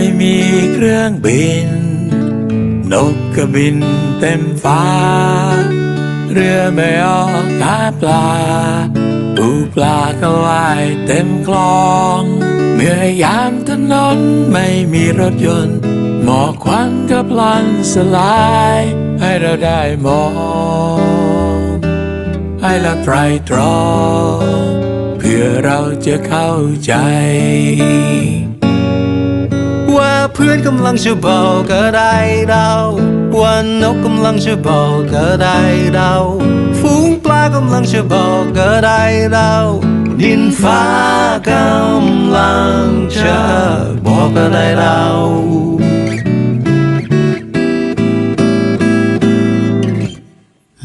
ไม่มีเครื่องบิน นกก็บินเต็มฟ้า เรือไม่ออกหาปลา ปูปลาก็ว่ายเต็มคลอง เมื่อยามถนนไม่มีรถยนต์ หมอกควันก็พลันสลาย ให้เราได้มอง ให้เราไตรตรอง เพื่อเราจะเข้าใจ เพื่อนกำลังจะบอกก็ได้เราว่านกกำลังจะบอกก็ได้เราฝูงปลากำลังจะบอกก็ได้เราดินฟ้ากำลังจะบอกก็ได้เรา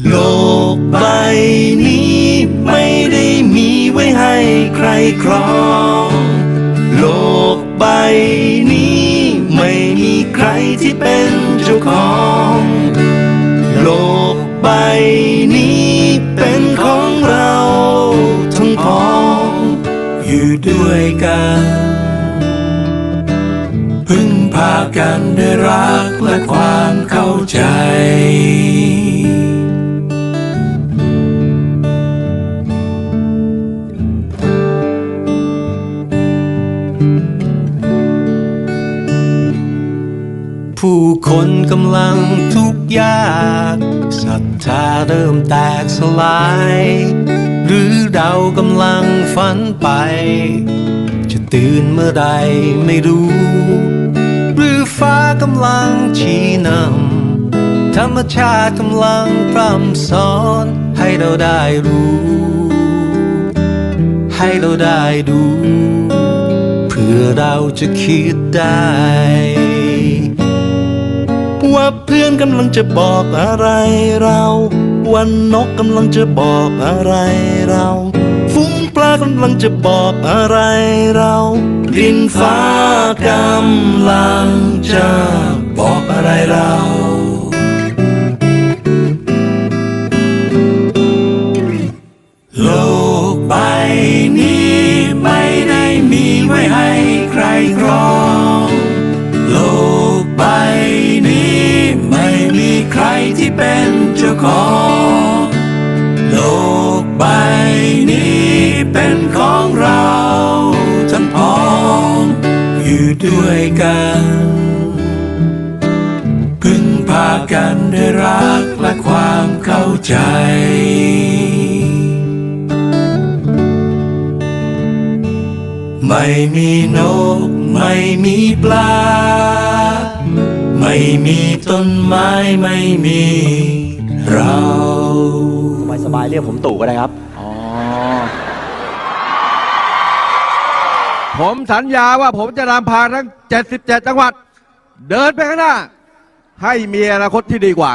โลกใบนี้ไม่ได้มีไว้ให้ใครครอง โลกใบ ที่เป็นเจ้าของ โลกใบนี้เป็นของเราทั้งพ้องอยู่ด้วยกัน พึ่งพากันด้รักและความเข้าใจ ริ่มแตกสลาย หรือเรากำลังฝันไป จะตื่นเมื่อใดไม่รู้ หรือฟ้ากำลังชี้นำธรรมชาติกำลังพร่ำสอนให้เราได้รู้ ให้เราได้ดู เพื่อเราจะคิดได้ว่าเพื่อนกำลังจะบอกอะไรเรา วันนกกำลังจะบอกอะไรเราฟุ้งปลากำลังจะบอกอะไรเรา ดินฟ้ากำลังจะบอกอะไรเรา ที่เป็นเจ้าของโลกใบนี้เป็นของเราทั้งพ้องอยู่ด้วยกัน พึ่งพากันด้วยรักและความเข้าใจไม่มีนก ไม่มีปลา ไม่มีต้นไม้ไม่มีเราสบายๆเรียกผมตู่ก็ได้ครับอ๋อผมสัญญาว่าผมจะนำพาทั้ง 77 จังหวัด เดินไปข้างหน้า ให้มีอนาคตที่ดีกว่า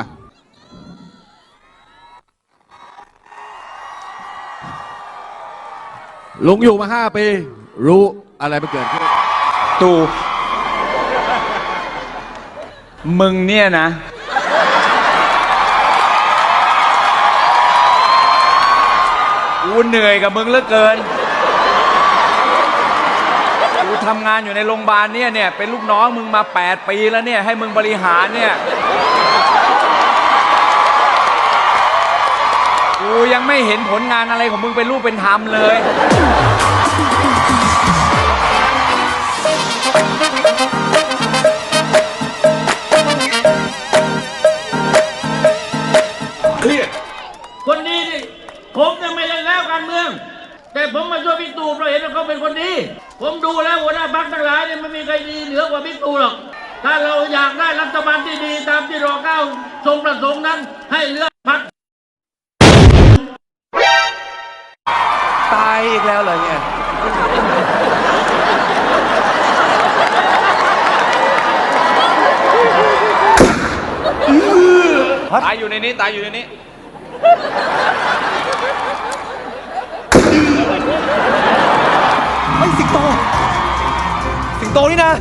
ลุงอยู่มาห้าปี รู้อะไรมันเกิดขึ้น ตู มึงเนี่ยนะ กูเหนื่อยกับมึงเหลือเกิน กูทำงานอยู่ในโรงพยาบาลเนี่ยเนี่ยเป็นลูกน้องมึงมา 8 ปีแล้วเนี่ย ให้มึงบริหารเนี่ย กูยังไม่เห็นผลงานอะไรของมึงเป็นรูปเป็นธรรมเลยคน การเมือง แต่ผมมาช่วยบิ๊กตู่เพราะเห็นว่าเขาเป็นคนดี ผมดูแล้วหัวหน้าพรรคทั้งหลายเนี่ยไม่มีใครดีเหนือกว่าบิ๊กตู่หรอก ถ้าเราอยากได้รัฐบาลที่ดีตามที่รอเก้าทรงประสงค์นั้น ให้เลือกพรรคตายอีกแล้วเหรอเนี่ย ตายอยู่ในนี้ ตายอยู่ในนี้ โตนี่นะ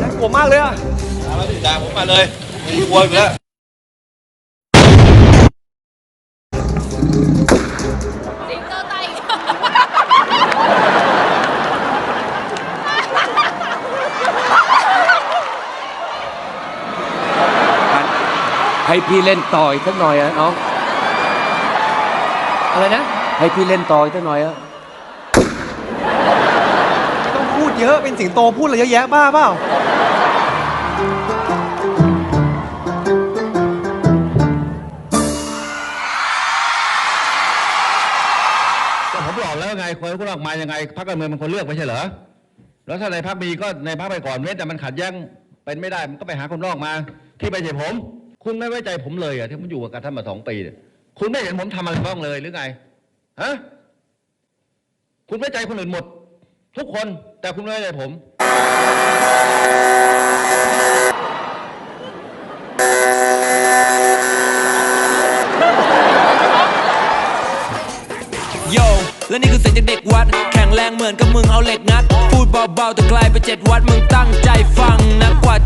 น่ากลัวมากเลยอะมาดิด่าผมมาเลยผมกลัวอยู่แล้วสิงโตไตายอีกให้พี่เล่นต่ออีกสักหน่อยอะน้องอะไรนะ ให้พี่เล่นต่ออีกสักหน่อยอะ เยอะเป็นสิงโตพูดอะไรเยอะแยะบ้าเปล่าก็ผมบอกแล้วไงคนก็ออกมายังไงพรรคการเมืองมันคนเลือกไม่ใช่เหรอแล้วถ้าในพรรคมีก็ในพรรคไปก่อนเว้นแต่มันขัดแย้งเป็นไม่ได้มันก็ไปหาคนนอกมา ที่ไปเใช่ผม คุณไม่ไว้ใจผมเลยอะที่ผมอยู่กับท่านมาสองปีคุณไม่เห็นผมทำอะไรบ้างเลยหรือไงฮะคุณไว้ใจคนอื่นหมด ทุกคนแต่คุณไม่ไว้ผม โยและนี่คือเสียงจากเด็กวัด แข็งแรงเหมือนกับมึงเอาเหล็กงัด พูดเบาๆแต่ไกลายไปเจ็ดวัดมึงตั้งใจฟังนะกว่า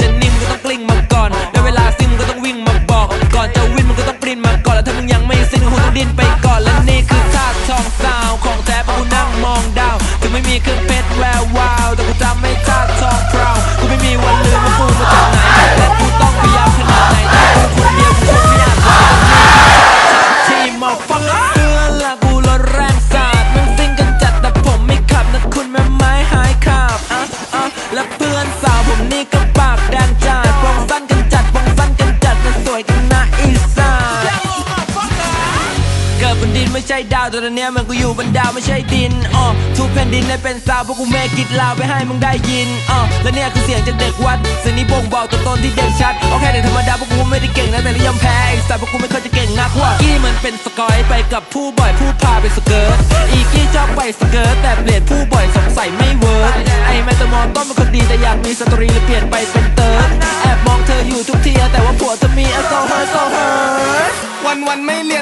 ตอนนี้มันกูอยู่บนดาวไม่ใช่ดินอ๋อทุกแผ่นดินได้เป็นสาวเพราะกูเมกิดลาวไปให้มึงได้ยินอ๋อและเนี่ยคือเสียงจากเด็กวัดเสียงนี้บ่งบอกตัวตนที่เด่นชัดโอเคเด็ธรรมดาเพราะกูไม่ได้เก่งนะแต่เรยอมแพ้สาตว์พาะกูไม่เคยจะเก่งนักว่ากี้มันเป็นสกอยไปกับผู้บ่อยผู้พาไปสเกิร์ตอีกี้ชอบไปสเกิร์ตแต่เปลี่ยนผู้บ่อยสงสัยไม่เวิร์กไอ้แมตต์มอนต้นเป็นคนดีแต่อยากมีสตรีเลยเปลี่ยนไปเป็นเติร์ดแอบมองเธออยู่ทุกทีแต่ว่าผัวเธอมีอโซเฮอร์โซเฮอร์วันวันไม่เรียน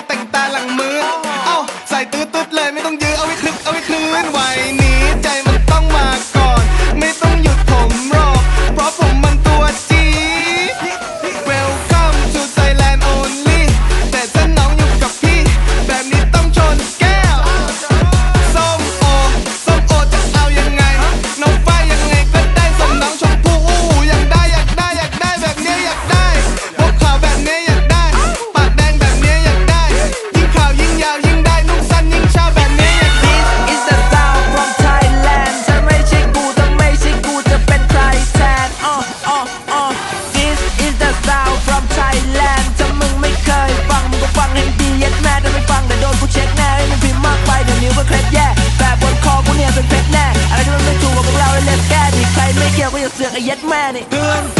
ta ta lặng mưa pragmatic.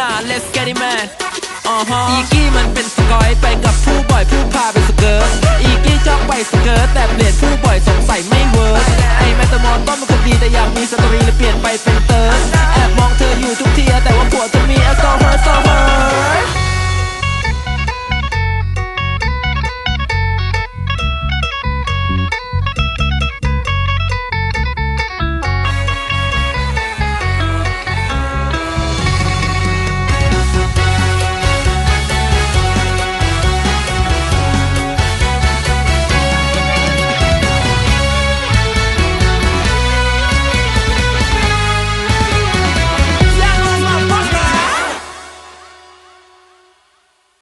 นา let's get it man อีกี้มันเป็นสกอยไปกับผู้บ่อยผู้พาไปสเกิร์ตอีกี้จ้องไปสเกิร์ตแต่เปลี่ยนผู้บ่อยสงสัยไม่เวิร์สไอแมตตมอนต้นมันก็ดีแต่อยากมีสตอรี่เลยเปลี่ยนไปเป็นเต